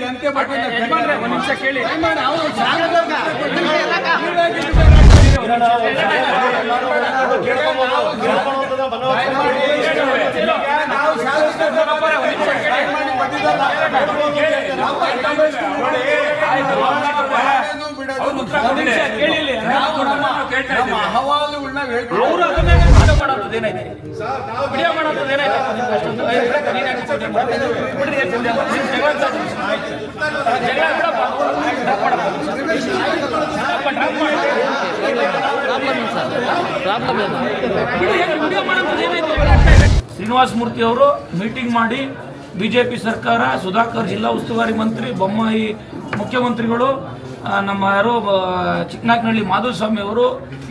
ಜನತೆ ಬಗ್ಗೆ ಯಜಮಾನ್ರೆ, ಒಂದ್ ನಿಮಿಷ ಕೇಳಿ ನಾವು ಅಹವಾಲುಗಳನ್ನ ಹೇಳ್ತೀವಿ ಅವ್ರು ಅದನ್ನೇ ವಿಡಿಯೋ ಮಾಡೋದು ಏನೈತೆ ವಿಡಿಯೋ ಮಾಡೋದು ಏನೈತೆ? ಶ್ರೀನಿವಾಸ ಮೂರ್ತಿ ಅವರು ಮೀಟಿಂಗ್ ಮಾಡಿ ಬಿಜೆಪಿ ಸರ್ಕಾರ, ಸುಧಾಕರ್ ಜಿಲ್ಲಾ ಉಸ್ತುವಾರಿ ಮಂತ್ರಿ, ಬೊಮ್ಮಾಯಿ ಮುಖ್ಯಮಂತ್ರಿಗಳು ನಮ್ಮ ಯಾರೋ ಚಿಕ್ಕನಾಕ್ನಹಳ್ಳಿ ಮಾಧುಸ್ವಾಮಿ ಅವರು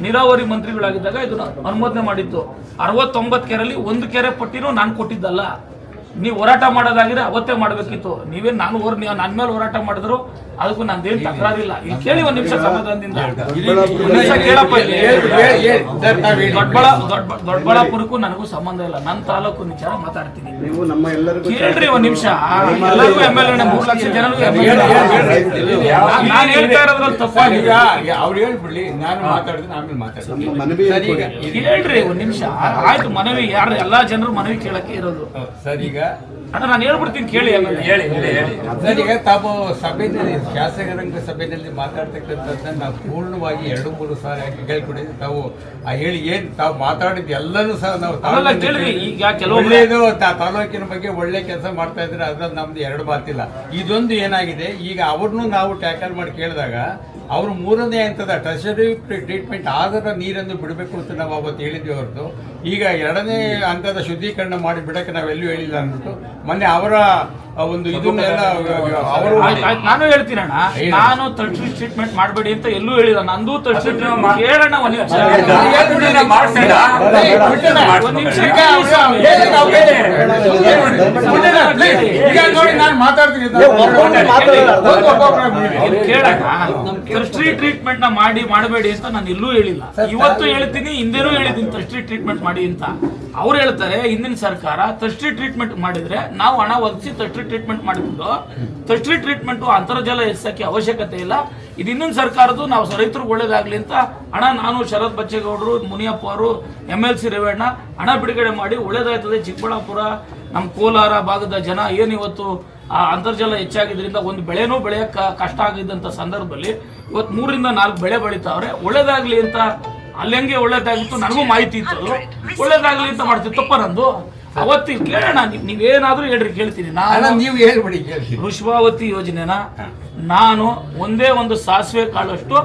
ನೀರಾವರಿ ಮಂತ್ರಿಗಳಾಗಿದ್ದಾಗ ಇದನ್ನು ಅನುಮೋದನೆ ಮಾಡಿದ್ದು. ಅರವತ್ತೊಂಬತ್ತು ಕೆರೆಯಲ್ಲಿ ಒಂದು ಕೆರೆ ಪಟ್ಟಿನೂ ನಾನು ಕೊಟ್ಟಿದ್ದಲ್ಲ. ನೀವು ಹೋರಾಟ ಮಾಡೋದಾಗಿದ್ರೆ ಅವತ್ತೇ ಮಾಡಬೇಕಿತ್ತು. ನೀವೇನು ನಾನು ಹೋರ್ ನೀವು ನನ್ನ ಮೇಲೆ ಹೋರಾಟ ಮಾಡಿದ್ರು ಅದಕ್ಕೂ ನಂದೇನು ತಕರಾರಿಲ್ಲ. ಇಲ್ಲಿ ಕೇಳಿ ಒಂದು ನಿಮಿಷ ಸಮಾಧಾನದಿಂದ. ಒಂದ್ ನಿಮಿಷ ಕೇಳಪ್ಪ ದೊಡ್ಡಬಳ ದೊಡ್ಡ- ದೊಡ್ಡಬಳ್ಳಾಪುರಕ್ಕೂ ನನಗೂ ಸಂಬಂಧ ಇಲ್ಲ. ನನ್ನ ತಾಲೂಕು ವಿಚಾರ ಮಾತಾಡ್ತೀನಿ. ನೀವು ನಮ್ಮ ಎಲ್ಲರಿಗೂ ಕೇಳ್ರಿ ಒಂದ್ ನಿಮಿಷ. ಎಲ್ಲರಿಗೂ ಎಂ ಎಲ್ ಎ ಮೂರು ಲಕ್ಷ ಜನರಿಗೂ ನಾನು ಹೇಳ್ತಾ ಇರೋದ್ರಲ್ಲಿ ತಪ್ಪಾಗಿದೆ. ಈಗ ಅವ್ರು ಹೇಳ್ಬಿಡ್ಲಿ ನಾನು ಮಾತಾಡಿದ್ರೆ ಆಮೇಲೆ ಮಾತಾಡ್ತೀನಿ. ಕೇಳ್ರಿ ಒಂದ್ ನಿಮಿಷ. ಆಯ್ತು ಮನವಿ ಯಾರು ಎಲ್ಲಾ ಜನರು ಮನವಿ ಕೇಳಕ್ಕೆ ಇರೋದು. ಸರ್ ಈಗ ಅಣ್ಣ ನಾನು ಹೇಳ್ಬಿಡ್ತೀನಿ ಕೇಳಿ ಹೇಳಿ. ಹೇಳಿ ಹೇಳಿ ಸರ್ ತಾವು ಸಭೆಯಲ್ಲಿ ಶಾಸಕರಂಗ ಸಭೆಯಲ್ಲಿ ಮಾತಾಡ್ತಕ್ಕಂಥದ್ದನ್ನ ನಾವು ಪೂರ್ಣವಾಗಿ ಎರಡು ಮೂರು ಸಾರಿ ಕೇಳ್ಕೊಂಡಿದ್ವಿ ತಾವು ಆ ಹೇಳಿ ಏನ್ ತಾವು ಮಾತಾಡಿದ ಎಲ್ಲನೂ ಸಹ ನಾವು ಒಳ್ಳೆಯದು ಕೇಳಿ- ಈಗ ತಾಲೂಕಿನ ಬಗ್ಗೆ ಒಳ್ಳೆ ಕೆಲಸ ಮಾಡ್ತಾ ಇದ್ರೆ ಅದ್ರಲ್ಲಿ ನಮ್ದು ಎರಡು ಮಾತಿಲ್ಲ. ಇದೊಂದು ಏನಾಗಿದೆ ಈಗ ಅವ್ರನ್ನೂ ನಾವು ಟ್ಯಾಕಲ್ ಮಾಡಿ ಕೇಳಿದಾಗ ಅವರು ಮೂರನೇ ಹಂತದ ಟರ್ಷರಿ ಟ್ರೀಟ್ಮೆಂಟ್ ಆದರ ನೀರನ್ನು ಬಿಡಬೇಕು ಅಂತ ನಾವು ಅವತ್ತು ಹೇಳಿದ್ವಿ ಹೊರತು. ಈಗ ಎರಡನೇ ಹಂತದ ಶುದ್ಧೀಕರಣ ಮಾಡಿ ಬಿಡೋಕ್ಕೆ ನಾವೆಲ್ಲೂ ಹೇಳಿಲ್ಲ ಅಂದ್ಬಿಟ್ಟು ಮೊನ್ನೆ ಅವರ ಒಂದು ಇದು ಅವರು ನಾನು ಹೇಳ್ತೀನಿ ಅಣ್ಣ. ನಾನು ತರ್ಟಿ ಟ್ರೀಟ್ಮೆಂಟ್ ಮಾಡಬೇಡಿ ಅಂತ ಎಲ್ಲೂ ಹೇಳಿದ ನಂದು ತರ್ಟಿ ಟ್ರೀಟ್ಮೆಂಟ್ ಕೇಳೋಣ ಒಂದ್ ನಿಮಿಷ. ಒಂದ್ ನಿಮಿಷ. ಈಗ. ನೋಡಿ ನಾನು ಮಾತಾಡ್ತೀನಿ. ಕೇಳಣ್ಣ. ತರ್ಸ್ಟ್ರಿ ಟ್ರೀಟ್ಮೆಂಟ್ನ ಮಾಡಿ ಮಾಡಬೇಡಿ ಅಂತ ನಾನು ಎಲ್ಲೂ ಹೇಳಿಲ್ಲ. ಇವತ್ತು ಹೇಳ್ತೀನಿ ಹಿಂದೆನೂ ಹೇಳಿದ್ದೀನಿ ತಷ್ಟ್ರಿ ಟ್ರೀಟ್ಮೆಂಟ್ ಮಾಡಿ ಅಂತ. ಅವ್ರು ಹೇಳ್ತಾರೆ ಹಿಂದಿನ ಸರ್ಕಾರ ತಷ್ಟ್ರಿ ಟ್ರೀಟ್ಮೆಂಟ್ ಮಾಡಿದ್ರೆ ನಾವು ಹಣ ಒದಗಿಸಿ ತಟ್ರಿ ಟ್ರೀಟ್ಮೆಂಟ್ ಮಾಡಿಬಿಟ್ಟು ತಟ್ರಿ ಟ್ರೀಟ್ಮೆಂಟ್ ಅಂತರ್ಜಲ ಹೆಚ್ಚಕ್ಕೆ ಅವಶ್ಯಕತೆ ಇಲ್ಲ. ಇದು ಇನ್ನೊಂದು ಸರ್ಕಾರದ್ದು, ನಾವು ರೈತರಿಗೆ ಒಳ್ಳೇದಾಗ್ಲಿ ಅಂತ ಹಣ ನಾನು ಶರತ್ ಬಚ್ಚೇಗೌಡರು, ಮುನಿಯಪ್ಪ ಅವರು ಎಂ ಎಲ್ ಸಿ ರೇವಣ್ಣ ಹಣ ಬಿಡುಗಡೆ ಮಾಡಿ ಒಳ್ಳೇದಾಯ್ತದೆ ಚಿಕ್ಕಬಳ್ಳಾಪುರ, ನಮ್ಮ ಕೋಲಾರ ಭಾಗದ ಜನ ಏನು ಇವತ್ತು ಆ ಅಂತರ್ಜಲ ಹೆಚ್ಚಾಗಿದ್ರಿಂದ ಒಂದು ಬೆಳೆನೂ ಬೆಳೆಯಕ್ಕೆ ಕಷ್ಟ ಆಗಿದ್ದಂಥ ಸಂದರ್ಭದಲ್ಲಿ ಇವತ್ತು ಮೂರಿಂದ ನಾಲ್ಕು ಬೆಳೆ ಬೆಳೀತಾವ್ರೆ. ಒಳ್ಳೇದಾಗ್ಲಿ ಅಂತ ಅಲ್ಲಿ ಹೆಂಗೆ ಒಳ್ಳೇದಾಗಿತ್ತು, ನನಗೂ ಮಾಹಿತಿ ಇತ್ತು ಒಳ್ಳೇದಾಗಲಿ ಅಂತ ಮಾಡ್ತೀವಿ ತಪ್ಪ ನಂದು. ಅವತ್ತಿ ಕೇಳೋಣ ನೀವು ನೀವೇನಾದ್ರೂ ಹೇಳ್ರಿ ಕೇಳ್ತೀನಿ. ನಾನು ನೀವು ಹೇಳ್ಬಿಡಿ ಕೇಳಿ ವೃಷಭಾವತಿ ಯೋಜನೆನ ನಾನು ಒಂದೇ ಒಂದು ಸಾಸಿವೆ ಕಾಳಷ್ಟು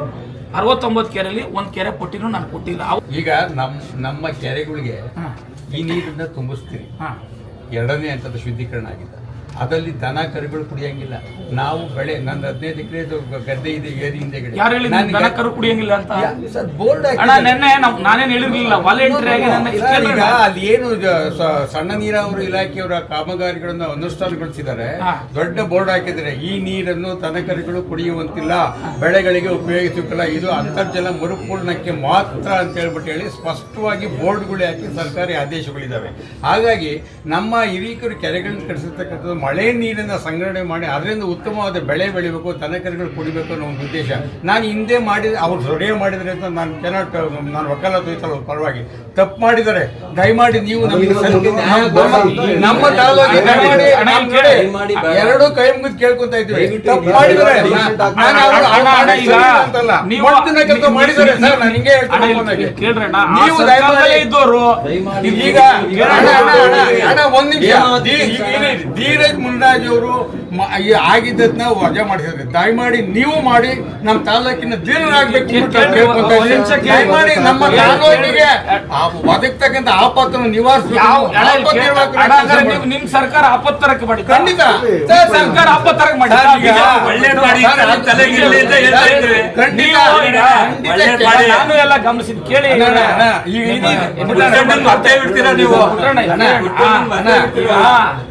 ಅರವತ್ತೊಂಬತ್ತು ಕೆರೆಯಲ್ಲಿ ಒಂದು ಕೆರೆ ಕೊಟ್ಟಿದ್ರು ನಾನು ಕೊಟ್ಟಿಲ್ಲ. ಅವ್- ಈಗ ನಮ್ಮ ನಮ್ಮ ಕೆರೆಗಳಿಗೆ ಈ ನೀರನ್ನ ತುಂಬಿಸ್ತೀರಿ. ಎರಡನೇ ಹಂತದ ಶುದ್ಧೀಕರಣ ಆಗಿದೆ. ಅದರಲ್ಲಿ ದನ ಕರುಗಳು ಕುಡಿಯಂಗಿಲ್ಲ. ನಾವು ಬೆಳೆ ನನ್ನ ಹದಿನೈದು ಎಕರೆ ಗದ್ದೆ ಇದೆ ಏರಿ ಹಿಂದೆ ಯಾರು ಹೇಳಿದ್ರು ನಾನು ದನ ಕರು ಕುಡಿಯಂಗಿಲ್ಲ ಅಂತ? ಬೋರ್ಡ್ ಅಣ್ಣ ನೆನ್ನೆ ನಾವ್- ನಾನೇನ್ ಹೇಳಿರ್ಲಿಲ್ಲ ವಾಲಂಟ್ರಿ ಆಗಿ ನನ್ನ ಸರ್, ಈಗ ಅಲ್ಲಿ ಏನು ಸಣ್ಣ ನೀರಾವರಿ ಇಲಾಖೆಯವರ ಕಾಮಗಾರಿಗಳನ್ನು ಅನುಷ್ಠಾನಗೊಳಿಸಿದ್ದಾರೆ. ದೊಡ್ಡ ಬೋರ್ಡ್ ಹಾಕಿದ್ರೆ ಈ ನೀರನ್ನು ದನಕರುಗಳು ಕುಡಿಯುವಂತಿಲ್ಲ. ಬೆಳೆಗಳಿಗೆ ಉಪಯೋಗಿಸಬೇಕಲ್ಲ ಇದು ಅಂತರ್ಜಲ ಮರುಪೂರ್ಣಕ್ಕೆ ಮಾತ್ರ ಅಂತ ಹೇಳ್ಬಿಟ್ಟು ಹೇಳಿ ಸ್ಪಷ್ಟವಾಗಿ ಬೋರ್ಡ್ಗಳು ಹಾಕಿ ಸರ್ಕಾರಿ ಆದೇಶಗಳಿದ್ದಾವೆ. ಹಾಗಾಗಿ ನಮ್ಮ ಹಿರೀಕರು ಕೆರೆಗಳನ್ನ ಕಟ್ಟಿಸಿರ್ತಕ್ಕಂಥದ್ದು ಮಳೆ ನೀರನ್ನು ಸಂಗ್ರಹಣೆ ಮಾಡಿ ಅದರಿಂದ ಉತ್ತಮವಾದ ಬೆಳೆ ಬೆಳಿಬೇಕು ತನಕರಿಗಳು ಕುಡಿಬೇಕು ಅನ್ನೋ ಒಂದು ಉದ್ದೇಶ. ನಾನು ಹಿಂದೆ ಮಾಡಿದ ಅವ್ರು ಸೊಡೆಯ ಮಾಡಿದ್ರೆ ಅಂತ ನಾನು ಕೆನಾಟ್ ನಾನು ಒಕ್ಕಲ ತೋಯ್ತಲ್ಲ ಪರವಾಗಿ ತಪ್ಪು ಮಾಡಿದರೆ ದಯಮಾಡಿ ನೀವು. ನಮ್ಮ ಎರಡು ಕೈ ಮುಗಿದು ಕೇಳ್ಕೊಂತ ಇದ್ವಿ ತಪ್ಪು ಮಾಡಿದರೆ ನಾನು ಅವ್ರು- ಅವ್ರು ಮಾಡಿ ಈಗ ಸರಿ ನಾನು ಹಿಂಗೆ ನೀವು ದಯಮಾಡಿ ಈಗ ಒಂದ್ ನಿಮಿಷ. ಧೀ- ಧೀರಜ್ ಮುನ್ರಾಜ್ ಅವರು ಆಗಿದ್ದನ್ನ ವಜಾ ಮಾಡಿಸಿದ್ರೆ ದಯಮಾಡಿ ನೀವು ಮಾಡಿ ನಮ್ಮ ತಾಲೂಕಿನ. ಕೇಳಿ. ದಯಮಾಡಿ ನಮ್ಮ ತಾಲೂಕಿಗೆ ಒದಗ್ತಕ್ಕಂಥ ಆಪತ್ತನ್ನು ನಿವಾರಿಸಬೇಕು ನಿಮ್- ಸರ್ಕಾರ ಆಪತ್ತರಕ್ಕೆ ಮಾಡಿ ಖಂಡಿತ ಸರ್ಕಾರ ಆಪತ್ತರಕ್ಕೆ ಮಾಡಿ. ನಾನು ಎಲ್ಲ ಗಮನಿಸಿ ಕೇಳಿ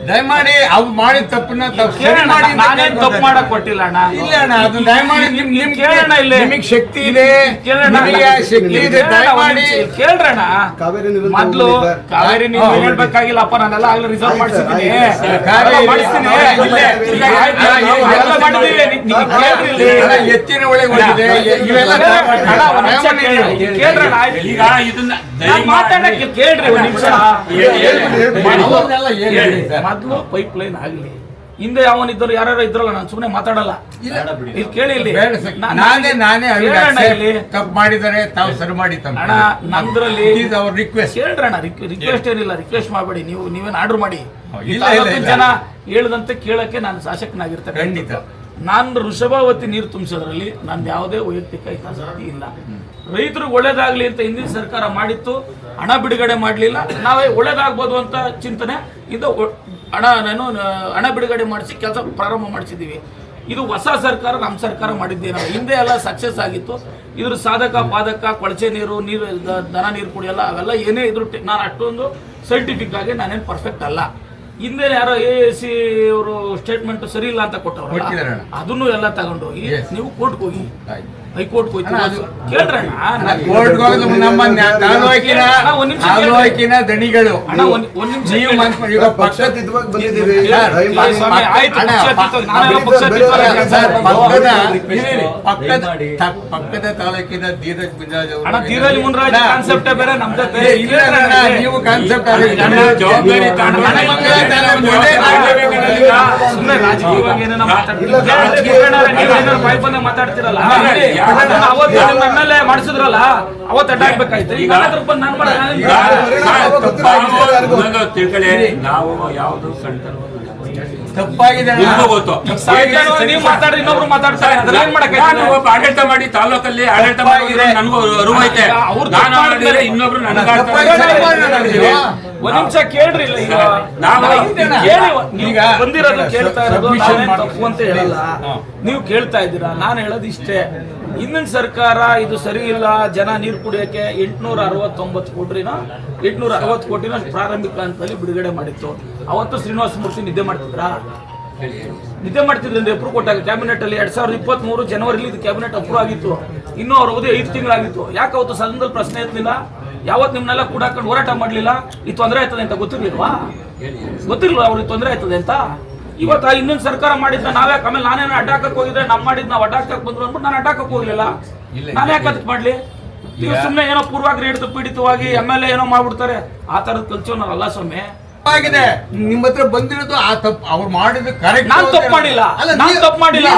ದಯಮಾಡಿ ಅವು ಮಾಡಿದ ತಪ್ಪನ್ನ ತಾವು ಸರಿ ಕೇಳೋಣ, ಮಾಡಿ ಅಂತ ನಾನೇನ್ ತಪ್ಪು ಕೇಳ್ಕೊತಾರೆ. ಮಾಡಕ್ ಕೊಟ್ಟಿಲ್ಲ ಅಣ್ಣ ಇಲ್ಲ ಅಣ್ಣ ಅದು ದಯಮಾಡಿ ನಿಮ್ ನಿಮ್ ಕೇಳೋಣ ಇಲ್ಲಿ. ನಿಮಗೆ ಶಕ್ತಿ ಇದೆ ಕೇಳೋಣ ನಿಮಗೆ ಆ ಶಕ್ತಿ ಇದೆ ಕೇಳೋಣ, ಒಂದ್ ದಯಮಾಡಿ ನಿಮಿಷ ಕೇಳ್ರಣ್ಣ ಕಾವೇರಿ ಮೊದ್ಲು ತಗೊಂಡಿದ್ದ. ಕಾವೇರಿ ನೀವು ಹಾ, ಹೇಳ್ಬೇಕಾಗಿಲ್ಲಪ್ಪ ನಾನೆಲ್ಲ ಆಗ್ಲಿ ರಿಸರ್ವ್ ಮಾಡಿಸಿದ್ದೀನಿ ಕಾವೇರಿ- ಮಾಡಿಸ್ತೀನಿ ಇಲ್ಲೇ, ಈಗ ಆಯ್ತು, ನಾವು ಎಲ್ಲ ಮಾಡಿದ್ದೀವಿ ನಿ- ನೀವು ಕೇಳ್ರಿ ಇಲ್ಲಿ. ಅಲ್ಲ, ಎತ್ತಿನ ಒಳಗೆ ಹೋಗಿದೆ ಎ- ಇವೆಲ್ಲ ಅಣ್ಣ, ಒಂದ್ ನಿಮಿಷ ದಯಮಾಡಿ ಕೇಳಿ. ನೀವು- ಕೇಳ್ರಣ್ಣ, ಆಯ್ತು. ಈಗ ಇದನ್ನ ನಾನ್ ಮಾತಾಡಕ್ಕೆ ಕೇಳ್ರಿ ಒಂದ್ ನಿಮಿಷ ಅವ್ರನ್ನೆಲ್ಲ ಏನ್ ಹೇಳಿ ಸರ್? ಮೊದ್ಲು ಪೈಪ್ ಲೈನ್ ಆಗ್ಲಿ. ಹಿಂದೆ ಯಾವನಿದ್ದರು ಯಾರು ಇದ್ರಲ್ಲ ನಾನು ಸುಮ್ಮನೆ ಮಾತಾಡಲ್ಲ. ಇಲ್ಲಿ. ಕೇಳಿ ಇಲ್ಲಿ. ನಾನೇ ನಾನೇ ಇಲ್ಲಿ. ತಪ್ಪು ಮಾಡಿದರೆ ತಾವು ಸರಿ ಮಾಡಿ ತಮ್ಮ ಅಣ್ಣ ನಂದ್ರಲ್ಲಿ ಅವ್ರ ರಿಕ್ವೆಸ್ಟ್ ಕೇಳ್ರಣ್ಣ ರಿಕ್ವೆಸ್ಟ್ ಏನಿಲ್ಲ ರಿಕ್ವೆಸ್ಟ್ ಮಾಡಬೇಡಿ. ನೀವು ನೀವೇನು ಆರ್ಡರ್ ಮಾಡಿ. ಇಲ್ಲ, ಇಲ್ಲ. ಜನ ಹೇಳದಂತೆ ಕೇಳಕ್ಕೆ ನಾನು ಶಾಸಕನಾಗಿರ್ತೇನೆ ಖಂಡಿತ. ನಾನು ವೃಷಭಾವತಿ ನೀರು ತುಂಬಿಸೋದ್ರಲ್ಲಿ ನನ್ನ ಯಾವುದೇ ವೈಯಕ್ತಿಕ ಹಿತಾಸಕ್ತಿ ಇಲ್ಲ. ರೈತರಿಗೆ ಒಳ್ಳೇದಾಗಲಿ ಅಂತ ಹಿಂದಿನ ಸರ್ಕಾರ ಮಾಡಿತ್ತು. ಹಣ ಬಿಡುಗಡೆ ಮಾಡಲಿಲ್ಲ. ನಾವೇ ಒಳ್ಳೇದಾಗ್ಬೋದು ಅಂತ ಚಿಂತನೆ. ಇದು ಹಣ ನಾನು ಹಣ ಬಿಡುಗಡೆ ಮಾಡಿಸಿ ಕೆಲಸ ಪ್ರಾರಂಭ ಮಾಡಿಸಿದ್ದೀವಿ. ಇದು ಹೊಸ ಸರ್ಕಾರ ನಮ್ಮ ಸರ್ಕಾರ ಮಾಡಿದ್ದೇನಲ್ಲ ಹಿಂದೆ ಎಲ್ಲ ಸಕ್ಸಸ್ ಆಗಿತ್ತು. ಇದ್ರ ಸಾಧಕ ಪಾದಕ ಕೊಳಚೆ ನೀರು ನೀರು ದನ ನೀರು ಕುಡಿಯಲ್ಲ ಅವೆಲ್ಲ ಏನೇ ಇದ್ರು ನಾನು ಅಷ್ಟೊಂದು ಸೈಂಟಿಫಿಕ್ ಆಗಿ ನಾನೇನು ಪರ್ಫೆಕ್ಟ್ ಅಲ್ಲ. ಹಿಂದೆ ಯಾರೋ ಎ ಸಿ ಅವರು ಸ್ಟೇಟ್ಮೆಂಟ್ ಸರಿ ಇಲ್ಲ ಅಂತ ಕೊಟ್ಟವ್ರು. ಅದನ್ನು ಎಲ್ಲ ತಗೊಂಡೋಗಿ. ನೀವು ಕೋರ್ಟ್ಗೆ ಹೋಗಿ. ಆಯ್ತು. ಹೈಕೋರ್ಟ್ಗೆ ಹೋಗಿ ಅಣ್ಣ, ಅದು- ಕೇಳ್ರಣ್ಣ ನಾನು- ಕೋರ್ಟ್ಗೆ ಹೋಗಿ ನಮ್ಮ ನ್ಯಾ- ತಾಲೂಕಿನ ಅಣ್ಣ, ಒಂದ್ ನಿಮಿಷ ಕೇಳ್ರಿ. ತಾಲೂಕಿನ ದಣಿಗಳು. ಅಣ್ಣ, ಒಂದ್- ಒಂದ್ ನಿಮಿಷ ನೀವು ಕೇಳ್ರಿ. ಮನ್ಸ್- ಈಗ ಪಕ್ಷ ಪಕ್ಷಾತೀತವಾಗಿ ಬಂದಿದ್ದೀವಿ. ಪಕ್ಕದ ಇರಿ, ಇರಿ, ಪಕ್ಕದ ತ- ಪಕ್ಕದ ತಾಲೂಕಿನ ಧೀರಜ್ ಗುಂಜಾಜ್ ಅವರು ಅಣ್ಣ ಧೀರಜ್ ಮುನ್ರಾಜ್ ಕಾನ್ಸೆಪ್ಟೇ ಬೇರೆ ನಮ್ದೇ ಬೇರೆ ಇಲ್ಲ ನೀವು ಕಾನ್ಸೆಪ್ಟ್ ಜವಾಬ್ದಾರಿ ಈಗ ರಾಜಕೀಯವಾಗಿ ಏನೇನೋ ಮಾತಾಡ್ತೀರಲ್ಲ? ಅವತ್ತು ನಿಮ್ಮ ಮಾಡಿಸಿದ್ರಲ್ಲ ಅವತ್ತು ಅಡ್ಡ ಆಗ್ಬೇಕಾಯ್ತು. ಈಗ ಅದ್ರ ಬಂದು ನಾನು ಮಾಡ ನಾವು ತಿಳ್ಕೊಳ್ಳಿ. ನಾವು ಯಾವುದು ತಪ್ಪಾಗಿದೆ ನೀವು ಮಾತಾಡ್ರಿ ಇನ್ನೊಬ್ರು ಮಾತಾಡ್ತಾರೆ. ಏನ್ ಒಬ್ಬ ಆಡಳಿತ ಮಾಡಿ ತಾಲೂಕಲ್ಲಿ ಆಡಳಿತ ಮಾಡಿ ನನಗೂ ಅರಿವು ಐತೆ. ಅವ್ರು ನಾನು ಇನ್ನೊಬ್ರು ನನಗೆ ಒಂದ್ ನಿಮಿಷ ಕೇಳ್ರಿ ಇಲ್ಲ ಈಗ. ನಾವು ಈಗ ಕೇಳಿ ಈಗ ಈಗ ಬಂದಿರೋದು ಕೇಳ್ತಾ ಇರೋದು ತಪ್ಪು ಅಂತ ಹೇಳಲ್ಲ. ನೀವು ಕೇಳ್ತಾ ಇದ್ದೀರಾ? ನಾನು ಹೇಳೋದು ಇಷ್ಟೇ. ಹಿಂದಿನ ಸರ್ಕಾರ ಇದು ಸರಿ ಇಲ್ಲ. ಜನ ನೀರು ಕುಡಿಯೋಕೆ ಎಂಟ್ನೂರ ಅರವತ್ತೊಂಬತ್ತು ಕೋಟಿನ ಎಂಟ್ನೂರ ಅರವತ್ತು ಕೋಟಿನ ಪ್ರಾರಂಭಿಕ ಹಂತದಲ್ಲಿ ಬಿಡುಗಡೆ ಮಾಡಿತ್ತು. ಅವತ್ತು ಶ್ರೀನಿವಾಸ ಮೂರ್ತಿ ನಿದ್ದೆ ಮಾಡ್ತಿದ್ರಾ? ನಿದ್ದೆ ಮಾಡ್ತಿದ್ರಿಂದ ಅಪ್ರೂವ್ ಕೊಟ್ಟಾಗ ಕ್ಯಾಬಿನೆಟ್ ಅಲ್ಲಿ ಎರಡ್ ಸಾವಿರದ ಇಪ್ಪತ್ತ್ ಮೂರು ಜನವರಿಲಿ ಇದು ಕ್ಯಾಬಿನೆಟ್ ಅಪ್ರೂವ್ ಆಗಿತ್ತು. ಇನ್ನೂ ಅವ್ರ ಅವಧಿ ಐದು ತಿಂಗಳಾಗಿತ್ತು. ಯಾಕೆ ಅವತ್ತು ಸದನದಲ್ಲಿ ಪ್ರಶ್ನೆ ಎತ್ತಲಿಲ್ಲ ಯಾವತ್ತು ನಿಮ್ನೆಲ್ಲ ಕೂಡ ಹಾಕೊಂಡು ಹೋರಾಟ ಮಾಡ್ಲಿಲ್ಲ? ಈ ತೊಂದರೆ ಆಯ್ತದೆ ಅಂತ ಗೊತ್ತಿರ್ಲಿಲ್ವಾ? ಗೊತ್ತಿರ್ಲಿಲ್ಲ ಅವ್ರಿಗೆ ತೊಂದರೆ ಆಯ್ತದೆ ಅಂತ? ಇವತ್ತು ಆ ಇನ್ನೊಂದು ಸರ್ಕಾರ ಮಾಡಿದ್ನ ನಾವೇ ಆಮೇಲೆ ನಾನೇನೋ ಅಡ್ಡಾಕಕ್ಕೆ ಹೋಗಿದ್ರೆ ನಮ್ಮ ಮಾಡಿದ್ ನಾವು ಅಡ್ಡಾಕಕ್ಕೆ ಬಂದ್ರು ಅಂದ್ಬಿಟ್ಟು ನಾನು ಅಡ್ಡಾಕಕ್ಕೆ ಹೋಗ್ಲಿಲ್ಲ. ನಾನು ಯಾಕೆ ಅದಕ್ಕೆ ಮಾಡ್ಲಿ? ನೀವು ಸುಮ್ಮನೆ ಏನೋ ಪೂರ್ವಾಗ್ರಿ ಹಿಡಿದು ಪೀಡಿತವಾಗಿ ಎಂ ಎಲ್ ಎ ಏನೋ ಮಾಡ್ಬಿಡ್ತಾರೆ. ಆ ತರದ ನಾವಲ್ಲ ಸ್ವಾಮಿ. ತಪ್ಪಾಗಿದೆ ನಿಮ್ಮ ಹತ್ರ ಬಂದಿರೋದು ಆ ತಪ್ಪು. ಅವ್ರು ಮಾಡಿದ್ದು ಕರೆಕ್ಟ್ ನಾನು ತಪ್ಪು ಮಾಡಿಲ್ಲ. ನಾನು ತಪ್ಪು ಮಾಡಿಲ್ಲ.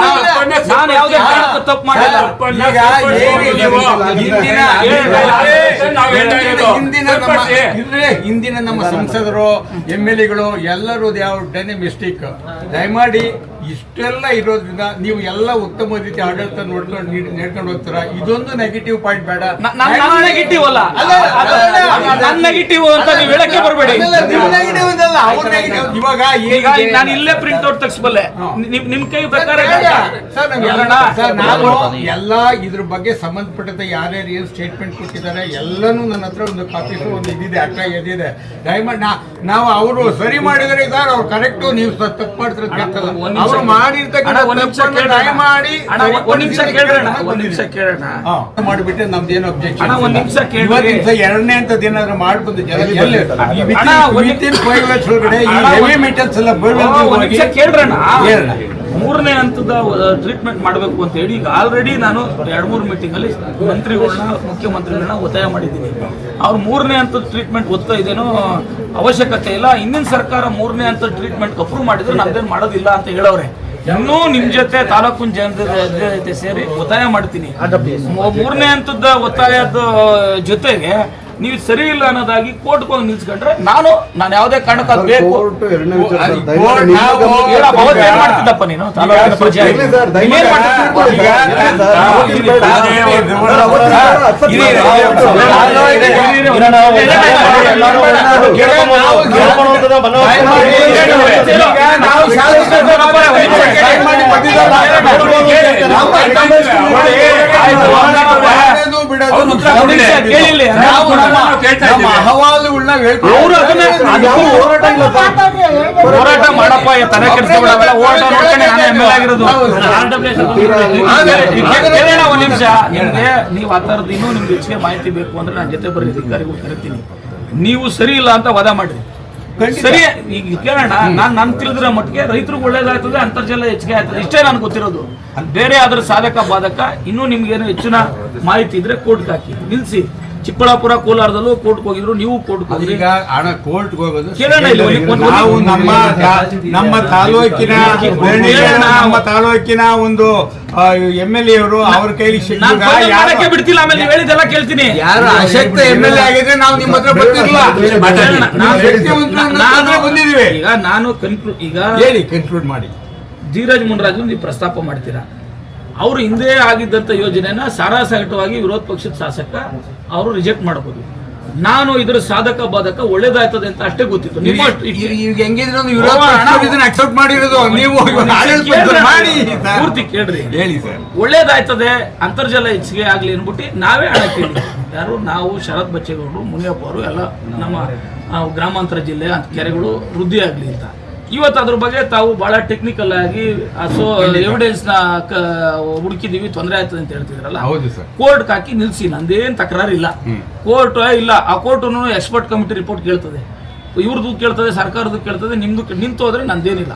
ನಾನು ಯಾವುದೇ ಕಾರಣಕ್ಕೂ ತಪ್ಪು ಮಾಡಿಲ್ಲ. ಈಗ ಏನು ನೀವು ಹಿಂದಿನ. ಹಿಂದಿನ ನಮ್ಮ ಹಿಂದಿನ ನಮ್ಮ ಸಂಸದರು ಎಂ ಎಲ್ ಎಗಳು ಎಲ್ಲರೂ ಯಾವ ಡನ್ ಮಿಸ್ಟೇಕ್. ದಯಮಾಡಿ ಇಷ್ಟೆಲ್ಲ ಇರೋದ್ರಿಂದ ನೀವು ಎಲ್ಲ ಉತ್ತಮ ರೀತಿ ಆಡಳಿತ ನೋಡ್ಕೊಂಡು ನೆಡ್ಕೊಂಡು ಹೋಗ್ತೀರಾ? ಇದೊಂದು ನೆಗೆಟಿವ್ ಪಾಯಿಂಟ್ ಬೇಡ. ನೆಗೆಟಿವ್ ಅಲ್ಲ. ನೆಗೆಟಿವ್ ಅಂತ ನೀವು ಹೇಳಕ್ಕೆ ಬರಬೇಡಿ. ಅದೆಲ್ಲ ನೀವು ಅವ್ರ ನೆಗೆಟಿವ್ ಇವಾಗ ಈಗ ನಾನು ಇಲ್ಲೇ ಪ್ರಿಂಟ್ ಔಟ್ ತಗ್ಸ್ಬಲ್ಲೆ. ನಿಮ್ ನಿಮ್ ಕೈ ಬೇಕಾದ್ರೆ ಸರ್, ನಾನು ಎಲ್ಲ ಇದ್ರ ಬಗ್ಗೆ ಸಂಬಂಧಪಟ್ಟಂತೆ ಯಾರ್ಯಾರು ಏನು ಸ್ಟೇಟ್ಮೆಂಟ್ ಕೊಟ್ಟಿದ್ದಾರೆ ಎಲ್ಲನೂ ನನ್ನ ಹತ್ರ ಒಂದು ಕಾಪೀಸು ಒಂದು ಇದಿದೆ ಅಕ್ಕ ಎದಿದೆ ದಯಮಾಡಿ ನಾ- ನಾವು ಅವರು ಸರಿ ಮಾಡಿದರೆ ಸರ್ ಅವ್ರು ಕರೆಕ್ಟ್ ನೀವು ತಪ್ಪು ಮಾಡ್ತಾರೆ ಗೊತ್ತಲ್ಲ. ಒಂದ್ ನಿಮಿಷ- ಅವ್ರು ಮಾಡಿರ್ತಕ್ಕಂಥ. ದಯಮಾಡಿ ಒಂದ್- ನಿಮಿಷ ಕೇಳೋಣ ಒಂದ್ ನಿಮಿಷ ಕೇಳೋಣ ಹಾ, ಮಾಡಿಬಿಟ್ಟೆ ನಮ್ದೇನು ಅಬ್ಜೆಕ್ಷನ್ ಅಣ್ಣ, ಒಂದ್ ನಿಮಿಷ ಕೇಳಿ ಎರಡನೇ ಅಂತದ್ದು ಏನಾದ್ರು ಮಾಡ್ಬಂದು ಜನ ಒಳಗಡೆ ಈ ಹೆವಿ ಮೆಟಲ್ಸ್ ಎಲ್ಲ ಕೇಳ್ರಣ್ಣ. ಹೇಳಣ್ಣ. ಮೂರನೇ ಹಂತದ ಟ್ರೀಟ್ಮೆಂಟ್ ಮಾಡಬೇಕು ಅಂತ ಹೇಳಿ ಈಗ ಆಲ್ರೆಡಿ ನಾನು ಎರಡ್ ಮೂರು ಮೀಟಿಂಗ್ ಅಲ್ಲಿ ಮಂತ್ರಿಗಳನ್ನ ಮುಖ್ಯಮಂತ್ರಿಗಳನ್ನ ಒತ್ತಾಯ ಮಾಡಿದ್ದೀನಿ. ಅವ್ರು ಮೂರನೇ ಹಂತದ ಟ್ರೀಟ್ಮೆಂಟ್ ಒತ್ತಾ ಇದೇನೋ ಅವಶ್ಯಕತೆ ಇಲ್ಲ. ಹಿಂದಿನ ಸರ್ಕಾರ ಮೂರನೇ ಹಂತದ ಟ್ರೀಟ್ಮೆಂಟ್ ಅಪ್ರೂವ್ ಮಾಡಿದ್ರೆ ನಮ್ದೇನು ಮಾಡೋದಿಲ್ಲ ಅಂತ ಹೇಳವ್ರೆ. ಇನ್ನೂ ನಿಮ್ ಜೊತೆ ತಾಲೂಕು ಜನತೆ ಜೊತೆ ಸೇರಿ ಒತ್ತಾಯ ಮಾಡ್ತೀನಿ. ಮೂ- ಮೂರನೇ ಹಂತದ ಒತ್ತಾಯದ ಜೊತೆಗೆ ನೀವು ಸರಿ ಇಲ್ಲ ಅನ್ನೋದಾಗಿ ಕೋರ್ಟ್ ಬಂದು ನಿಲ್ಸ್ಕೊಂಡ್ರೆ ನಾನು ನಾನು ಯಾವುದೇ ಕಾರಣಕ್ಕೆ ಅದು ಬೇಕು. ಮಾಡ್ತಿದ್ದಪ್ಪ ನೀನು ನಾವು ಅಹವಾಲುಗಳನ್ನ ಹೋರಾಟ ಇಲ್ಲ ಸರ್. ಹೋರಾಟ ಮಾಡಪ್ಪ ಈ ತಲೆ ಕೆಡಿಸ್ಕೊಬೇಡ. ಹೋರಾಟ ನೋಡ್ಕೊಂಡು ನಾನೇ ಎಂ ಎಲ್ ಆಗಿರೋದು ಒಂದ್ ನಿಮಿಷ. ನಿಮ್ಗೆ ನೀವು ಆ ಥರದ್ದು ಇನ್ನೂ ನಿಮ್ಗೆ ಹೆಚ್ಚಿಗೆ ಮಾಹಿತಿ ಬೇಕು ಅಂದ್ರೆ ನಾನು ಜೊತೆ ಬರೀ ಅಧಿಕಾರಿಗಳು ಕರಿತೀನಿ. ನೀವು ಸರಿ ಇಲ್ಲ ಅಂತ ವಾದ ಮಾಡ್ರಿ. ಸರಿ ಈಗ ಕೇಳೋಣ. ನಾನ್ ನನ್ ತಿಳಿದ್ರ ಮಟ್ಟಿಗೆ ರೈತರಿಗೆ ಒಳ್ಳೇದಾಗ್ತದೆ ಅಂತರ್ಜಲ ಹೆಚ್ಚಿಗೆ ಆಗ್ತದೆ. ಇಷ್ಟೇ ನನ್ಗೆ ಗೊತ್ತಿರೋದು. ಬೇರೆ ಆದ್ರೂ ಸಾಧಕ ಬಾಧಕ ಇನ್ನೂ ನಿಮ್ಗೇನು ಹೆಚ್ಚಿನ ಮಾಹಿತಿ ಇದ್ರೆ ಕೋರ್ಟ್ಗೆ ಹಾಕಿ. ನಿಲ್ಸಿ. ಚಿಕ್ಕಬಳ್ಳಾಪುರ ಕೋಲಾರದಲ್ಲೂ ಕೋರ್ಟ್ ಹೋಗಿದ್ರು ನೀವು ಕೋರ್ಟ್ ಹೋಗಿದ್ರಿ. ಈಗ ಹಣ ಕೋರ್ಟ್ ಹೋಗೋದು ಕೇಳೋಣ ಇಲ್ಲಿ ಒಂದು- ಒಂದು- ನಾವು ನಮ್ಮ ತಾಲೂಕಿನ. ನಮ್ಮ ತಾಲೂಕಿನ ಒಂದು ಎಂ ಎಲ್ ಎ ಅವರು ಅವ್ರ ಕೈಲಿ ಯಾರಕ್ಕೆ ಫೋನ್ ಮಾಡಕ್ಕೆ ಬಿಡ್ತಿಲ್ಲ ಆಮೇಲೆ ನೀವು ಹೇಳಿದೆಲ್ಲ ಕೇಳ್ತೀನಿ. ಯಾರು ಅಶಕ್ತ ಎಂ ಎಲ್ ಎ ಆಗಿದ್ರೆ ನಾವು ನಿಮ್ಮ ಹತ್ರ ಬರ್ತಿರ್ಲಿಲ್ಲ. ಕೇಳೋಣ. ನಾನು- ಶಕ್ತಿವಂತರು ನಮ್ಮ ನಾನು ಹತ್ರ ಬಂದಿದ್ದೀವಿ. ಈಗ ನಾನು ಕನ್ಕ್ಲೂ ಈಗ ಹೇಳಿ ಕನ್ಕ್ಲೂಡ್ ಮಾಡಿ. ಧೀರಜ್ ಮುನ್ರಾಜ್ ನೀವು ಪ್ರಸ್ತಾಪ ಮಾಡ್ತೀರಾ? ಅವರು ಹಿಂದೆ ಆಗಿದ್ದಂಥ ಯೋಜನೆನ ಸಾರಾಸಗಟವಾಗಿ ವಿರೋಧ ಪಕ್ಷದ ಶಾಸಕ ಅವರು ರಿಜೆಕ್ಟ್ ಮಾಡಬಹುದು ನಾನು ಇದ್ರ ಸಾಧಕ ಬಾಧಕ ಒಳ್ಳೇದಾಯ್ತದೆ ಅಂತ ಅಷ್ಟೇ ಗೊತ್ತಿತ್ತು. ನಿಮ್ಮ ಪೂರ್ತಿ ಕೇಳ್ರಿ ಹೇಳಿ ಒಳ್ಳೇದಾಯ್ತದೆ ಅಂತರ್ಜಲ ಹೆಚ್ಚಿಗೆ ಆಗ್ಲಿ ಅನ್ಬಿಟ್ಟು ನಾವೇ ಹಣ ಕೇಳಿ. ಯಾರು? ನಾವು ಶರತ್ ಬಚ್ಚೇಗೌಡರು ಮುನಿಯಪ್ಪ ಅವರು ಎಲ್ಲ ನಮ್ಮ ಗ್ರಾಮಾಂತರ ಜಿಲ್ಲೆ ಅಂತ ಕೆರೆಗಳು ವೃದ್ಧಿ ಆಗ್ಲಿ ಅಂತ. ಇವತ್ತು ಅದ್ರ ಬಗ್ಗೆ ತಾವು ಬಹಳ ಟೆಕ್ನಿಕಲ್ ಆಗಿ ಸೊ ಎವಿಡೆನ್ಸ್ನ ಹುಡುಕಿದೀವಿ ತೊಂದರೆ ಆಯ್ತದೆ ಅಂತ ಹೇಳ್ತಿದ್ರಲ್ಲ? ಹೌದು ಸರ್. ಕೋರ್ಟ್ ಹಾಕಿ ನಿಲ್ಸಿ ನಂದೇನ್ ತಕರಾರಿಲ್ಲ. ಕೋರ್ಟ್ ಇಲ್ಲ. ಆ ಕೋರ್ಟ್ ಎಕ್ಸ್ಪರ್ಟ್ ಕಮಿಟಿ ರಿಪೋರ್ಟ್ ಕೇಳ್ತದೆ. ಇವ್ರದ್ದು ಕೇಳ್ತದೆ ಸರ್ಕಾರದ್ದು ಕೇಳ್ತದೆ ನಿಮ್ದು ನಿಂತು ಹೋದ್ರೆ ನಂದೇನಿಲ್ಲ.